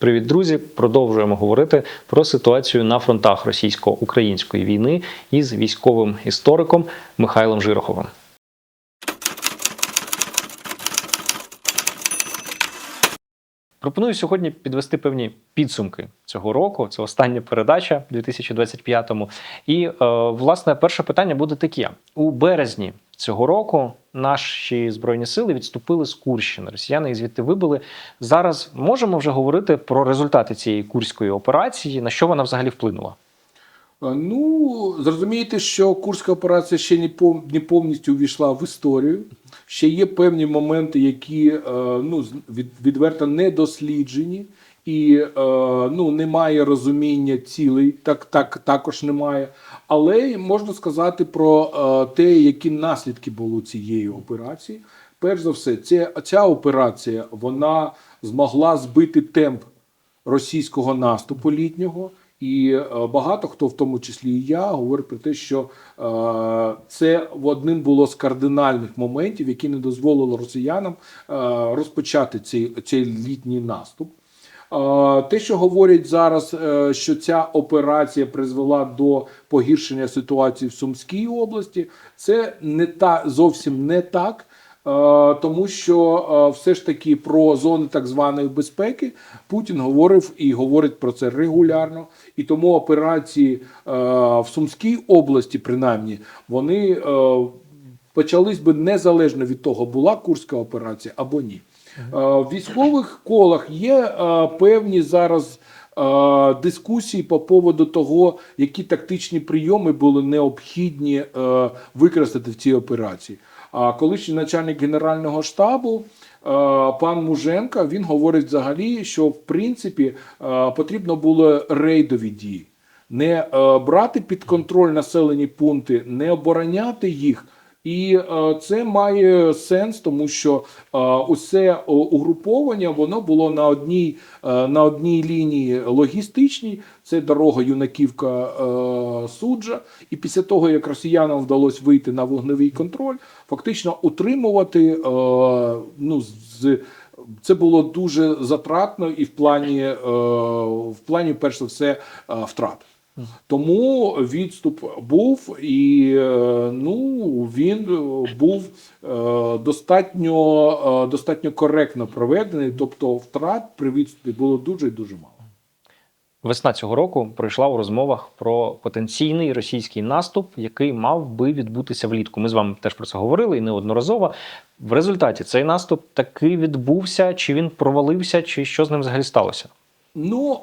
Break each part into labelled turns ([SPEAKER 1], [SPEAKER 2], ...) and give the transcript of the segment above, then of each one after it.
[SPEAKER 1] Привіт, друзі! Продовжуємо говорити про ситуацію на фронтах російсько-української війни із військовим істориком Михайлом Жироховим. Пропоную сьогодні підвести певні підсумки цього року. Це остання передача у 2025-му. І е, власне перше питання буде таке: у березні цього року наші збройні сили відступили з Курщини. Росіяни їх звідти вибили. Зараз можемо вже говорити про результати цієї курської операції. На що вона взагалі вплинула?
[SPEAKER 2] Е, Ну, зрозумієте, що Курська операція ще не пов- не повністю увійшла в історію. Ще є певні моменти, які е, ну, відверто не досліджені, і е, ну, немає розуміння цілей, так, так, також немає. Але можна сказати про е, те, які наслідки були цієї операції. Перш за все, ця, ця операція вона змогла збити темп російського наступу літнього. І е, багато хто, в тому числі і я, говорить про те, що е, це одним було з кардинальних моментів, які не дозволило росіянам е, розпочати цей, цей літній наступ. Те, що говорять зараз, е, що ця операція призвела до погіршення ситуації в Сумській області, це не та зовсім не так. Тому що все ж таки про зони так званої безпеки Путін говорив і говорить про це регулярно. І тому операції в Сумській області, принаймні, вони почались би незалежно від того, була Курська операція або ні. Е, В військових колах є е, певні зараз е, дискусії по поводу того, які тактичні прийоми були необхідні використати в цій операції. А колишній начальник генерального штабу пан Муженка він говорить взагалі, що в принципі потрібно було рейдові дії, не брати під контроль населені пункти, не обороняти їх. І е, це має сенс, тому що е, усе угруповання воно було на одній, е, на одній лінії логістичній. Це дорога Юнаківка суджа. І після того, як росіянам вдалося вийти на вогневий контроль, фактично утримувати ну, з. Це було дуже затратно і в плані, в плані, перш за все, втрат. Тому відступ був, і е, ну він був е, достатньо, е, достатньо коректно проведений. Тобто втрат при відступі було дуже і дуже мало.
[SPEAKER 1] Весна цього року пройшла у розмовах про потенційний російський наступ, який мав би відбутися влітку. Ми з вами теж про це говорили і неодноразово. В результаті цей наступ таки відбувся, чи він провалився, чи що з ним взагалі сталося?
[SPEAKER 2] Ну,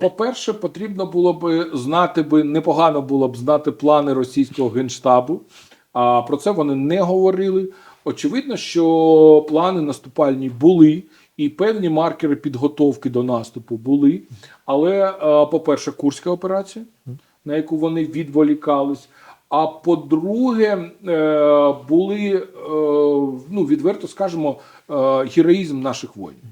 [SPEAKER 2] по-перше, потрібно було б знати би, непогано було б знати плани російського генштабу. А про це вони не говорили. Очевидно, що плани наступальні були, і певні маркери підготовки до наступу були. Але, е, по-перше, Курська операція, на яку вони відволікались. А по-друге, е, були, е, ну, відверто скажемо, героїзм наших воїнів.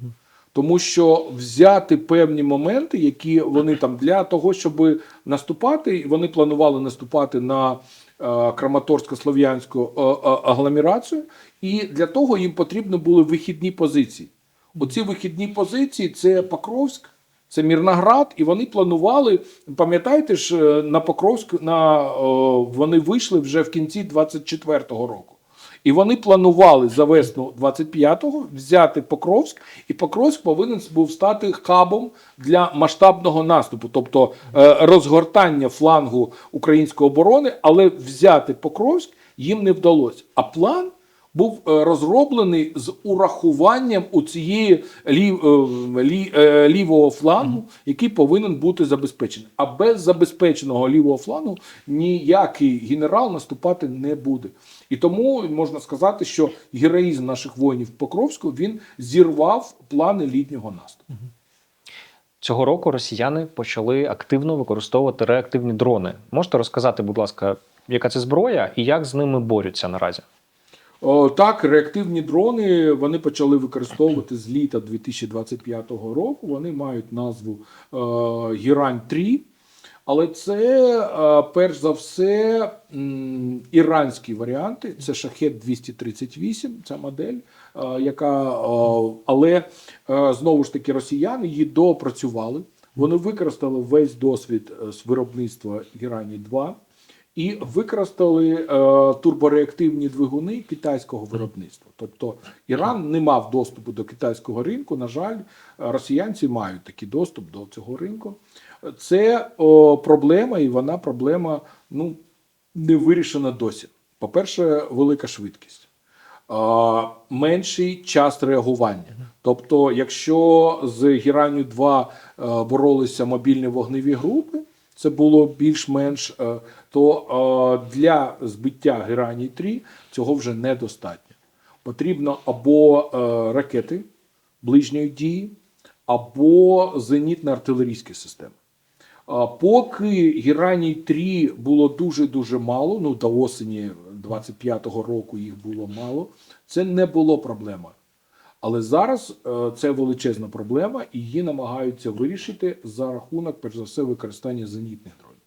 [SPEAKER 2] Тому що взяти певні моменти, які вони там для того, щоб наступати, вони планували наступати на е, Краматорсько-Слов'янську е, е, агломерацію, і для того їм потрібно були вихідні позиції. Оці вихідні позиції це Покровськ, це Мірноград, і вони планували. Пам'ятаєте ж, на Покровськ на, вони вийшли вже в кінці 24-го року. І вони планували за весну 25-го взяти Покровськ, і Покровськ повинен був стати хабом для масштабного наступу, тобто е, розгортання флангу української оборони, але взяти Покровськ їм не вдалося. А план був е, розроблений з урахуванням у цієї лів, е, лі, е, лівого флангу, який повинен бути забезпечений. А без забезпеченого лівого флангу ніякий генерал наступати не буде. І тому можна сказати, що героїзм наших воїнів Покровську він зірвав плани літнього наступу.
[SPEAKER 1] Цього року росіяни почали активно використовувати реактивні дрони. Можете розказати, будь ласка, яка це зброя і як з ними борються наразі?
[SPEAKER 2] Так, реактивні дрони вони почали використовувати з літа 2025 року. Вони мають назву е, Гірань 3. Але це е, перш за все іранські варіанти. Це Шахет 238, ця модель. е, яка, але знову ж таки росіяни її доопрацювали. Вони використали весь досвід з виробництва Герані 2 і використали е, турбореактивні двигуни китайського виробництва. Тобто Іран не мав доступу до китайського ринку. На жаль, росіянці мають такий доступ до цього ринку. Це о, проблема, і вона проблема ну, не вирішена досі. По-перше, велика швидкість. Е, менший час реагування. Тобто, якщо з Гіранню 2 е, боролися мобільні вогневі групи, це було більш-менш, е, то е, для збиття Герані 3 цього вже недостатньо. Потрібно або е, ракети ближньої дії, або зенітно-артилерійські системи. Поки Гераній 3 було дуже-дуже мало, ну до осені 25-го року їх було мало, це не було проблемою. Але зараз е, це величезна проблема, і її намагаються вирішити за рахунок, перш за все, використання зенітних дронів.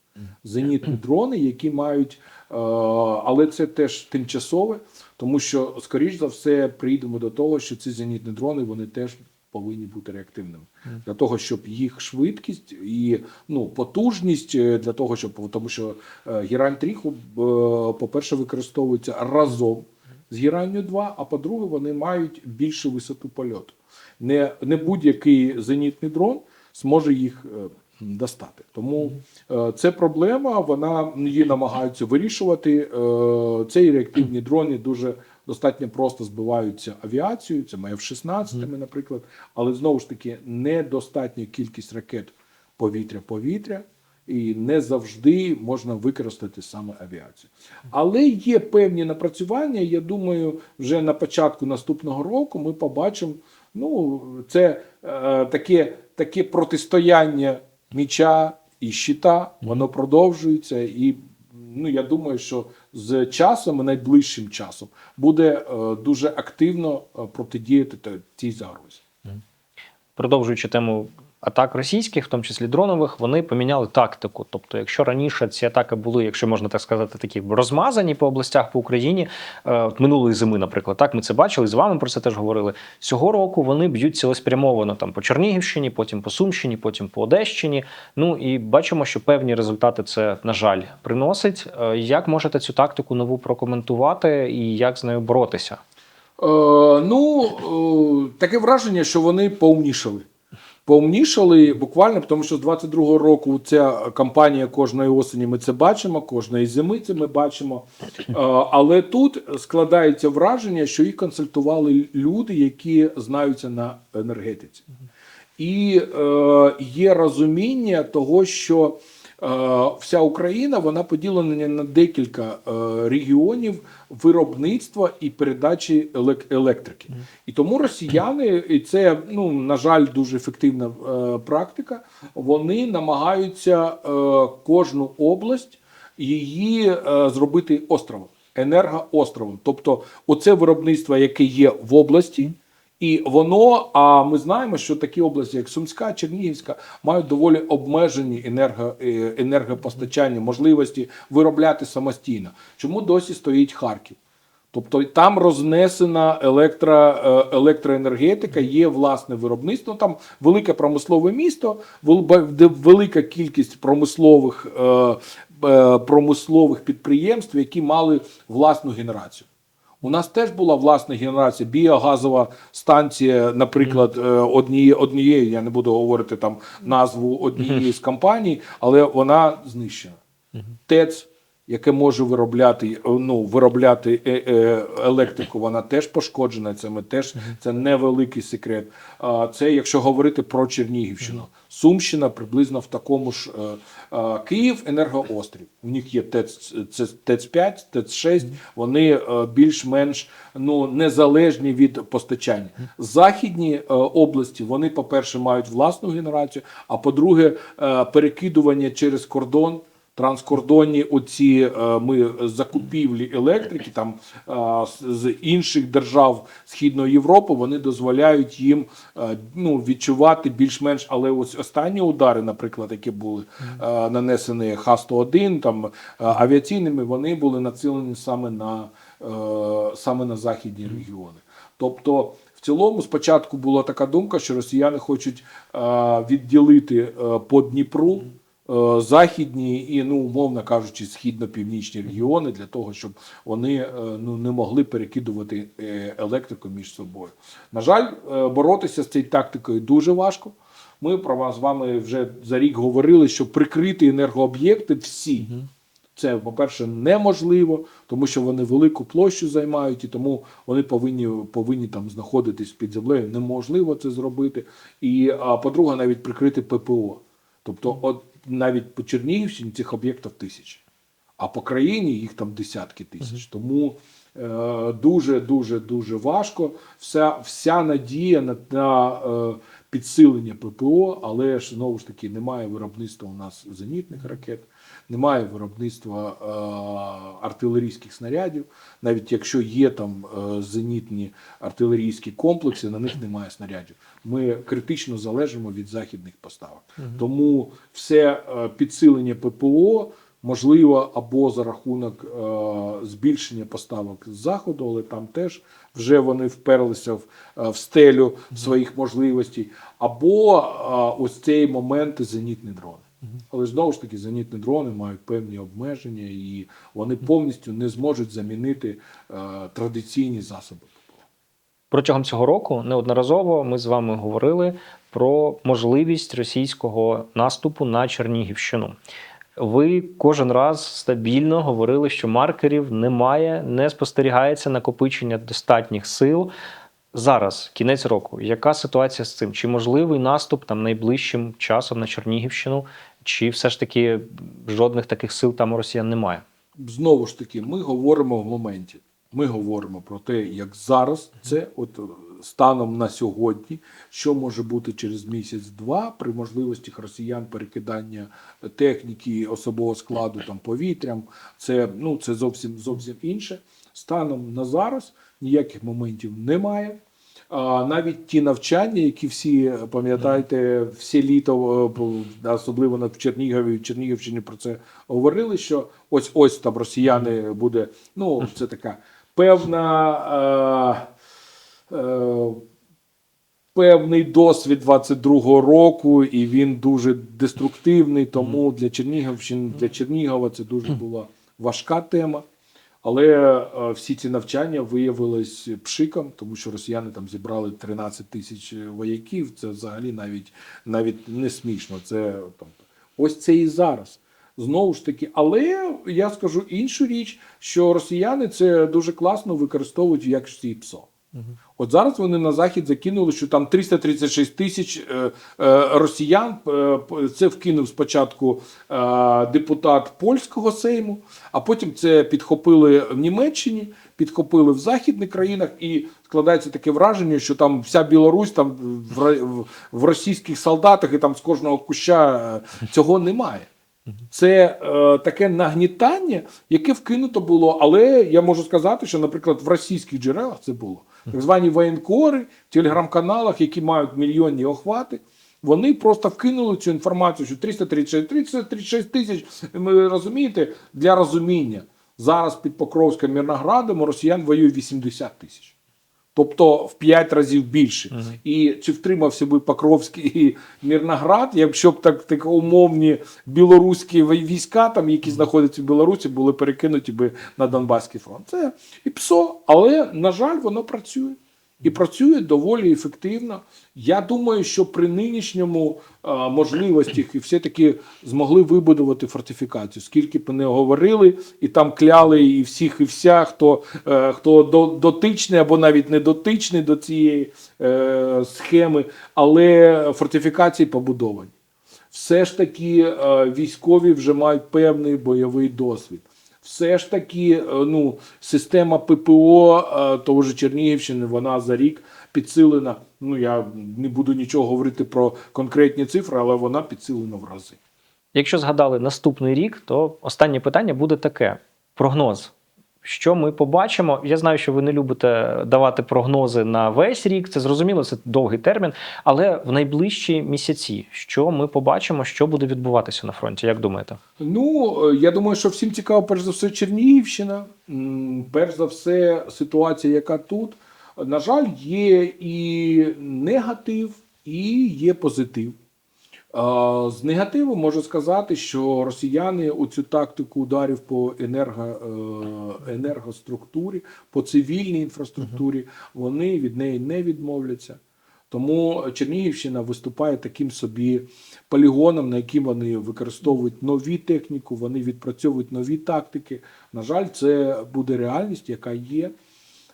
[SPEAKER 2] Зенітні дрони, які мають, е, але це теж тимчасове, тому що, скоріш за все, прийдемо до того, що ці зенітні дрони вони теж повинні бути реактивними. Для того, щоб їх швидкість і ну потужність е, для того, щоб тому, що е, Герань 3, е, по-перше, використовується разом з Геранню 2, а по-друге, вони мають більшу висоту польоту. Не, не будь-який зенітний дрон зможе їх е, достати. Тому е, це проблема, вона її намагаються вирішувати. Е, Ці реактивні дрони дуже достатньо просто збиваються авіацією, це F-16, наприклад, але знову ж таки недостатня кількість ракет повітря-повітря. І не завжди можна використати саме авіацію. Але є певні напрацювання. Я думаю, вже на початку наступного року ми побачимо. Ну, це е, таке, таке протистояння міча і щита, воно продовжується. І ну, я думаю, що з часом, найближчим часом, буде е, дуже активно е, протидіяти цій загрозі.
[SPEAKER 1] Продовжуючи тему атак російських, в тому числі дронових, вони поміняли тактику. Тобто, якщо раніше ці атаки були, якщо можна так сказати, такі розмазані по областях по Україні е, от минулої зими, наприклад, так ми це бачили з вами про це теж говорили. Цього року вони б'ють цілеспрямовано там по Чернігівщині, потім по Сумщині, потім по Одещині. Ну і бачимо, що певні результати це на жаль приносить. Е, Як можете цю тактику нову прокоментувати і як з нею боротися?
[SPEAKER 2] Е, ну, е, таке враження, що вони поумнішали. Поумнішали буквально, тому що з 22-го року ця кампанія кожної осені ми це бачимо, кожної зими це ми бачимо. Е, але тут складається враження, що їх консультували люди, які знаються на енергетиці. І е, є розуміння того, що е, вся Україна вона поділена на декілька е, регіонів виробництва і передачі елек- електрики. І тому росіяни, і це ну на жаль, дуже ефективна е, практика. Вони намагаються е, кожну область її е, зробити островом, енергоостровом. Тобто, оце виробництво, яке є в області. І воно, а ми знаємо, що такі області, як Сумська, Чернігівська, мають доволі обмежені енерго, е, енергопостачання, можливості виробляти самостійно. Чому досі стоїть Харків? Тобто там рознесена електро, е, електроенергетика, є власне виробництво. Там велике промислове місто, де велика кількість промислових, е, промислових підприємств, які мали власну генерацію. У нас теж була власна генерація, біогазова станція, наприклад, е, однієї, однієї, я не буду говорити там назву однієї з компаній, але вона знищена. ТЕЦ, яке може виробляти, е, ну, виробляти е- е- електрику, вона теж пошкоджена. Це ми теж це невеликий секрет. А це якщо говорити про Чернігівщину. Сумщина приблизно в такому ж Київ енергоострів. У них є ТЕЦ, ТЕЦ 5, ТЕЦ 6, Вони більш-менш ну незалежні від постачання. Західні області вони, по-перше, мають власну генерацію, а по-друге, перекидування через кордон. Транскордонні оці е, ми закупівлі електрики там е, з- інших держав Східної Європи вони дозволяють їм е, ну, відчувати більш-менш, але ось останні удари, наприклад, які були нанесені Х-101 там авіаційними, вони були націлені саме на, саме на західні регіони. Тобто, в цілому, спочатку була така думка, що росіяни хочуть відділити по Дніпру західні і, ну, умовно кажучи, східно-північні регіони для того, щоб вони е, ну, не могли перекидувати е, електрику між собою. На жаль, е, боротися з цією тактикою дуже важко. Ми про вас з вами вже за рік говорили, що прикрити енергооб'єкти всі. Це, по-перше, неможливо, тому що вони велику площу займають, і тому вони повинні, повинні там знаходитись під землею. Неможливо це зробити. І а, по-друге, навіть прикрити ППО. Тобто, от навіть по Чернігівщині цих об'єктів тисячі, а по країні їх там десятки тисяч. Тому е, дуже дуже дуже важко. Вся, вся надія на, на е, підсилення ППО, але ж знову ж таки немає виробництва у нас зенітних ракет, немає виробництва е, артилерійських снарядів. Навіть якщо є там е, зенітні артилерійські комплекси, на них немає снарядів. Ми критично залежимо від західних поставок. Тому все е, підсилення ППО можливо або за рахунок е, збільшення поставок з заходу, але там теж вже вони вперлися в, в стелю своїх можливостей, або е, ось цей момент зенітні дрони. Але знову ж таки, зенітні дрони мають певні обмеження, і вони повністю не зможуть замінити е, традиційні засоби.
[SPEAKER 1] Протягом цього року неодноразово ми з вами говорили про можливість російського наступу на Чернігівщину. Ви кожен раз стабільно говорили, що маркерів немає, не спостерігається накопичення достатніх сил. Зараз, кінець року, яка ситуація з цим? Чи можливий наступ там найближчим часом на Чернігівщину, чи все ж таки жодних таких сил там у росіян немає?
[SPEAKER 2] знову ж таки, ми говоримо в моменті. Ми говоримо про те, як зараз це от станом на сьогодні, що може бути через місяць-два при можливості росіян перекидання техніки особового складу там повітрям. Це ну це зовсім зовсім інше. Станом на зараз ніяких моментів немає. А навіть ті навчання, які всі пам'ятаєте, всі літо, е, особливо на в Чернігові, Чернігівщині про це говорили, що ось ось там росіяни буде. Ну, це така певна. Е, е, Певний досвід 22-го року, і він дуже деструктивний. Тому для Чернігівщини, для Чернігова це дуже була важка тема. Але е, всі ці навчання виявились пшиком, тому що росіяни там зібрали 13 тисяч вояків. Це взагалі навіть навіть не смішно. Це там ось це і зараз. Знову ж таки, але я скажу іншу річ, що росіяни це дуже класно використовують в якості ПСО. От зараз вони на захід закинули, що там 336 тисяч е, е, росіян. е, Це вкинув спочатку депутат польського сейму, а потім це підхопили в Німеччині, підхопили в західних країнах, і складається таке враження, що там вся Білорусь там в, ро- в- в російських солдатах і там з кожного куща цього немає. Це е, таке нагнітання, яке вкинуто було. Але я можу сказати, що, наприклад, в російських джерелах це було. Так звані воєнкори в телеграм-каналах, які мають мільйонні охвати, вони просто вкинули цю інформацію, що 336, 336 тисяч, ви розумієте, для розуміння. Зараз під Покровським Мірноградом росіян воює 80 тисяч. Тобто в 5 разів більше. І чи втримався би Покровський і Мірноград, якщо б так, так умовні білоруські війська, там, які знаходяться в Білорусі, були перекинуті би на Донбаський фронт. Це і ПСО, але, на жаль, воно працює. І працює доволі ефективно. Я думаю, що при нинішньому е, можливостях і все-таки змогли вибудувати фортифікацію. Скільки б не говорили, і там кляли і всіх, і вся, хто, е, хто до, дотичний або навіть не дотичний до цієї е, схеми, але фортифікації побудовані. Все ж таки е, військові вже мають певний бойовий досвід. Все ж таки, е, ну, система ППО е, того ж Чернігівщини, вона за рік підсилена. Ну, я не буду нічого говорити про конкретні цифри, але вона підсилена в рази.
[SPEAKER 1] Якщо згадали наступний рік, то останнє питання буде таке: прогноз. Що ми побачимо? Я знаю, що ви не любите давати прогнози на весь рік. Це зрозуміло, це довгий термін. Але в найближчі місяці, що ми побачимо, що буде відбуватися на фронті? Як думаєте?
[SPEAKER 2] Ну, е, я думаю, що всім цікаво, перш за все, Чернігівщина. Перш за все, ситуація, яка тут. на жаль, є і негатив, і є позитив. З негативу можу сказати, що росіяни оцю тактику ударів по енерго, е, енергоструктурі, по цивільній інфраструктурі, вони від неї не відмовляться. Тому Чернігівщина виступає таким собі полігоном, на яким вони використовують нові техніку, вони відпрацьовують нові тактики. На жаль, це буде реальність, яка є.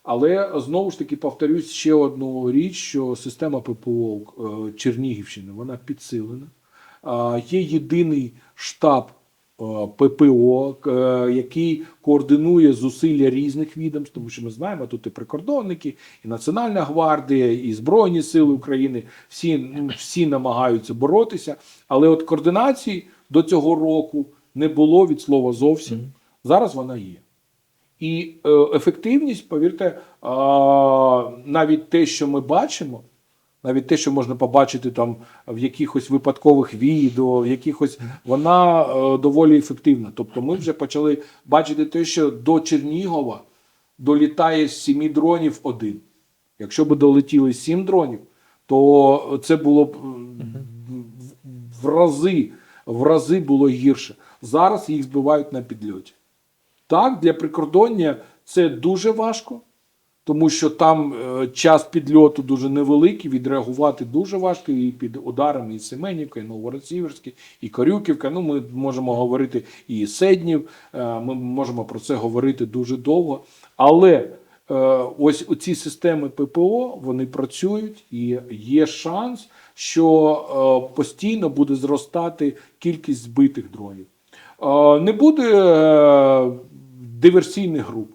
[SPEAKER 2] Але знову ж таки повторюсь ще одну річ: що система ППО е, Чернігівщини вона підсилена. Є єдиний штаб е, ППО, е, який координує зусилля різних відомств, тому що ми знаємо, тут і прикордонники, і Національна гвардія, і Збройні Сили України. Всі, ну, всі намагаються боротися. Але от координації до цього року не було від слова зовсім. Зараз вона є. І е, ефективність, повірте, навіть те, що ми бачимо, навіть те, що можна побачити там в якихось випадкових відео, в якихось вона е, доволі ефективна. Тобто, ми вже почали бачити те, що до Чернігова долітає з сімі дронів один. Якщо б долетіли сім дронів, то це було б в- в рази, в рази було гірше. Зараз їх збивають на підльоті. Так, для прикордоння це дуже важко, тому що там е, час підльоту дуже невеликий, відреагувати дуже важко і під ударами і Семенівка, і Новоросіверське, і Корюківка. Ну, ми можемо говорити і Седнів, е, ми можемо про це говорити дуже довго. Але е, ось ці системи ППО вони працюють, і є шанс, що постійно буде зростати кількість збитих дронів. Не буде диверсійних груп.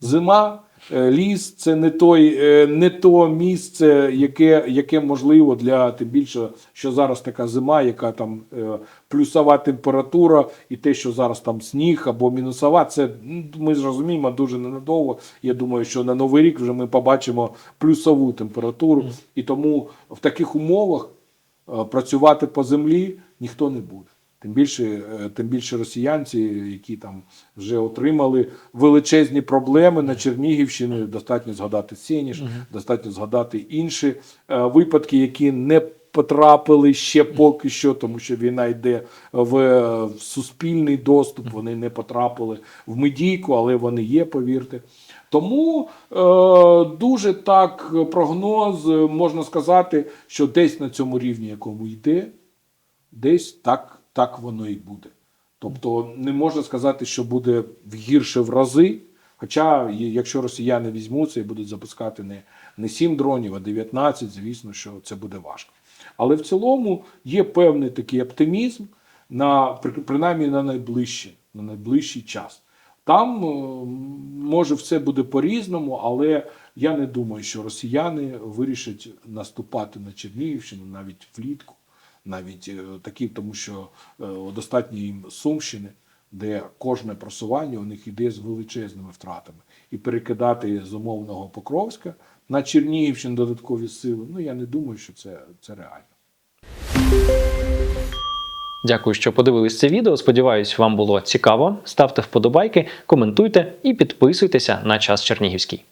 [SPEAKER 2] Зима, е, ліс це не той, е, не то місце, яке, яке можливо для тим більше, що зараз така зима, яка там е, плюсова температура, і те, що зараз там сніг або мінусова, це ми ж розуміємо дуже ненадовго. Я думаю, що на новий рік вже ми побачимо плюсову температуру, і тому в таких умовах працювати по землі ніхто не буде. Тим більше, е, тим більше росіянці, які там вже отримали величезні проблеми на Чернігівщині. Достатньо згадати Сеніш, достатньо згадати інші е, випадки, які не потрапили ще поки що, тому що війна йде в, е, в суспільний доступ. Вони не потрапили в медійку, але вони є, повірте. Тому е, дуже так прогноз можна сказати, що десь на цьому рівні, якому йде, десь так, так воно і буде. Тобто не можна сказати, що буде гірше в рази. Хоча, якщо росіяни візьмуться і будуть запускати не, не 7 дронів, а 19, звісно, що це буде важко. Але в цілому є певний такий оптимізм на принаймні на найближчий, на найближчий час. Там е, може все буде по-різному, але я не думаю, що росіяни вирішать наступати на Чернігівщину навіть влітку, навіть е, такі, тому що е, достатньо їм Сумщини, де кожне просування у них іде з величезними втратами. І перекидати з умовного Покровська на Чернігівщину додаткові сили. Ну я не думаю, що це, це реально.
[SPEAKER 1] Дякую, що подивились це відео. Сподіваюсь, вам було цікаво. Ставте вподобайки, коментуйте і підписуйтеся на час Чернігівський.